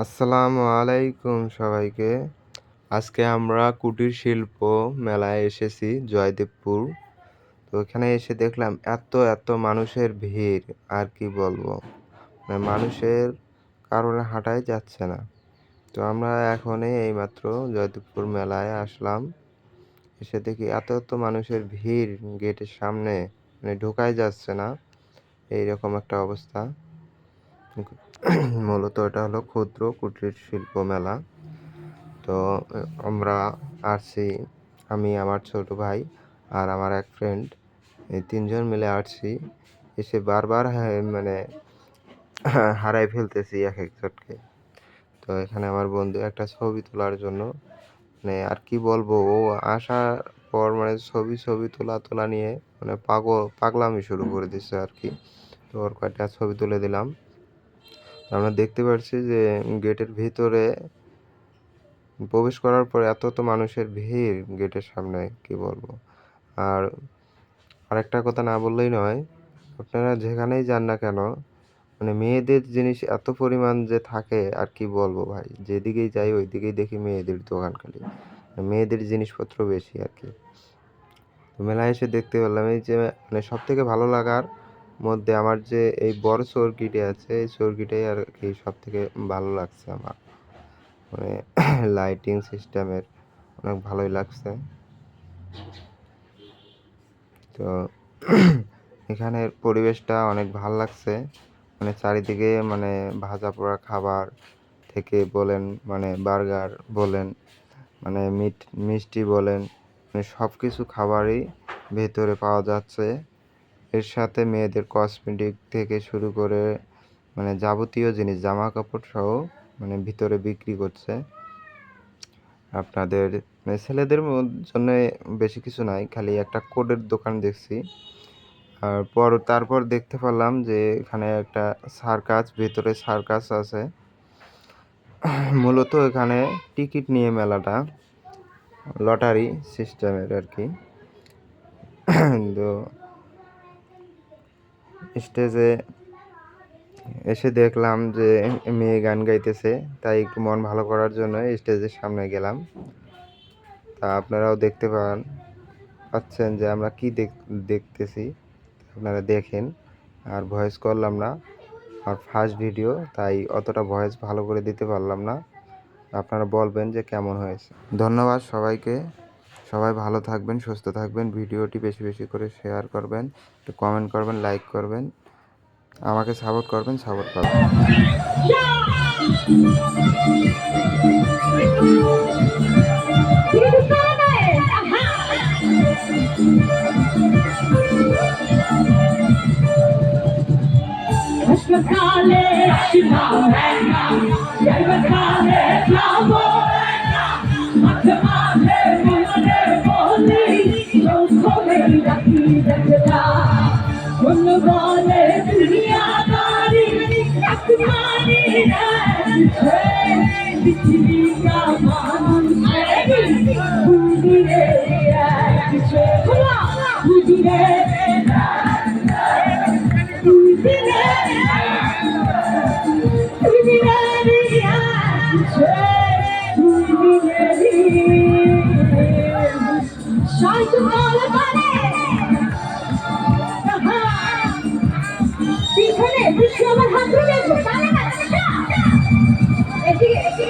আসসালামু আলাইকুম সবাইকে। আজকে আমরা কুটির শিল্প মেলায় এসেছি জয়দেবপুর। তো এখানে এসে দেখলাম এত এত মানুষের ভিড়, আর কি বলব? মানে মানুষের কারণে হাঁটাই যাচ্ছে না। তো আমরা এখনই এইমাত্র জয়দেবপুর মেলায় আসলাম। এসে দেখি এত এত মানুষের ভিড় গেটের সামনে মানে ঢোকাই যাচ্ছে না। এইরকম একটা অবস্থা। মূলত এটা হলো ক্ষুদ্র কুটির শিল্প মেলা। তো, আমরা আসছি, আমি, আমার ছোট ভাই আর আমার এক ফ্রেন্ড এই তিনজন মিলে আসছি। এসে বারবার মানে হারাই ফেলতেছি এক একজনকে। তো, এখানে আমার বন্ধু একটা ছবি তোলার জন্য মানে আর কি বলব, ও আসার পর মানে ছবি ছবি তোলা তোলা নিয়ে মানে পাগল, পাগলামি শুরু করে দিচ্ছে আর কি। তো, ওর কয়েকটা ছবি তুলে দিলাম। আমরা দেখতে পাচ্ছি যে গেটের ভিতরে প্রবেশ করার পর এত তো মানুষের ভিড় গেটের সামনে, কি বলব? আর আরেকটা কথা না বললেই নয়, আপনারা যেখানেই যান না কেন মানে মেয়েদের জিনিস এত পরিমাণ যে থাকে, আর কি বলব ভাই? যেদিকেই যাই ওই দিকেই দেখি মেয়েদের দোকান খালি। মেয়েদের জিনিসপত্র বেশি আর কি। মেলায় এসে দেখতে পেলাম এই যে মানে সব থেকে ভালো লাগার মধ্যে আমার যে এই বড় চরকিটি আছে, এই চরকিটাই আর কি সব থেকে ভালো লাগছে আমার। মানে লাইটিং সিস্টেমের অনেক ভালোই লাগছে। তো এখানের পরিবেশটা অনেক ভালো লাগছে। মানে চারিদিকে মানে ভাজা পোড়া খাবার থেকে বলেন মানে বার্গার বলেন মানে মিট, মিষ্টি বলেন মানে সব কিছু খাবারই ভেতরে পাওয়া যাচ্ছে। এর সাথে মেয়েদের কসমেটিক থেকে শুরু করে মানে যাবতীয় জিনিস জামা কাপড় সহ মানে ভিতরে বিক্রি করছে। আপনাদের মানে ছেলেদের জন্য বেশি কিছু নাই, খালি একটা কোডের দোকান দেখছি। আর পর, তারপর দেখতে পেলাম যে এখানে একটা সার্কাস, ভেতরে সার্কাস আছে। মূলত এখানে টিকিট নিয়ে মেলাটা, লটারি সিস্টেমের আর কি। তো স্টেজে এসে দেখলাম যে মেয়ে গান গাইতেছে, তাই একটু মন ভালো করার জন্য স্টেজের সামনে গেলাম। তা আপনারাও দেখতে পান, পাচ্ছেন যে আমরা কি দেখতেছি, আপনারা দেখেন। আর ভয়েস করলাম না আর ফার্স্ট ভিডিও তাই অতটা ভয়েস ভালো করে দিতে পারলাম না। আপনারা বলবেন যে কেমন হয়েছে। ধন্যবাদ সবাইকে। সবাই ভালো থাকবেন, সুস্থ থাকবেন, ভিডিওটি বেশি বেশি করে শেয়ার করবেন, একটু কমেন্ট করবেন লাইক করবেন, আমাকে সাপোর্ট করবেন সাপোর্ট করবেন। বলে দুনিয়া বাড়ি আকমানি বিচলি কা মানুষ বুঝিরে বুঝিরে বুঝিরে বুঝিরে সাহায্য এইখানে বৃষ্টি আমার হাত ধরে এদিকে এদিকে।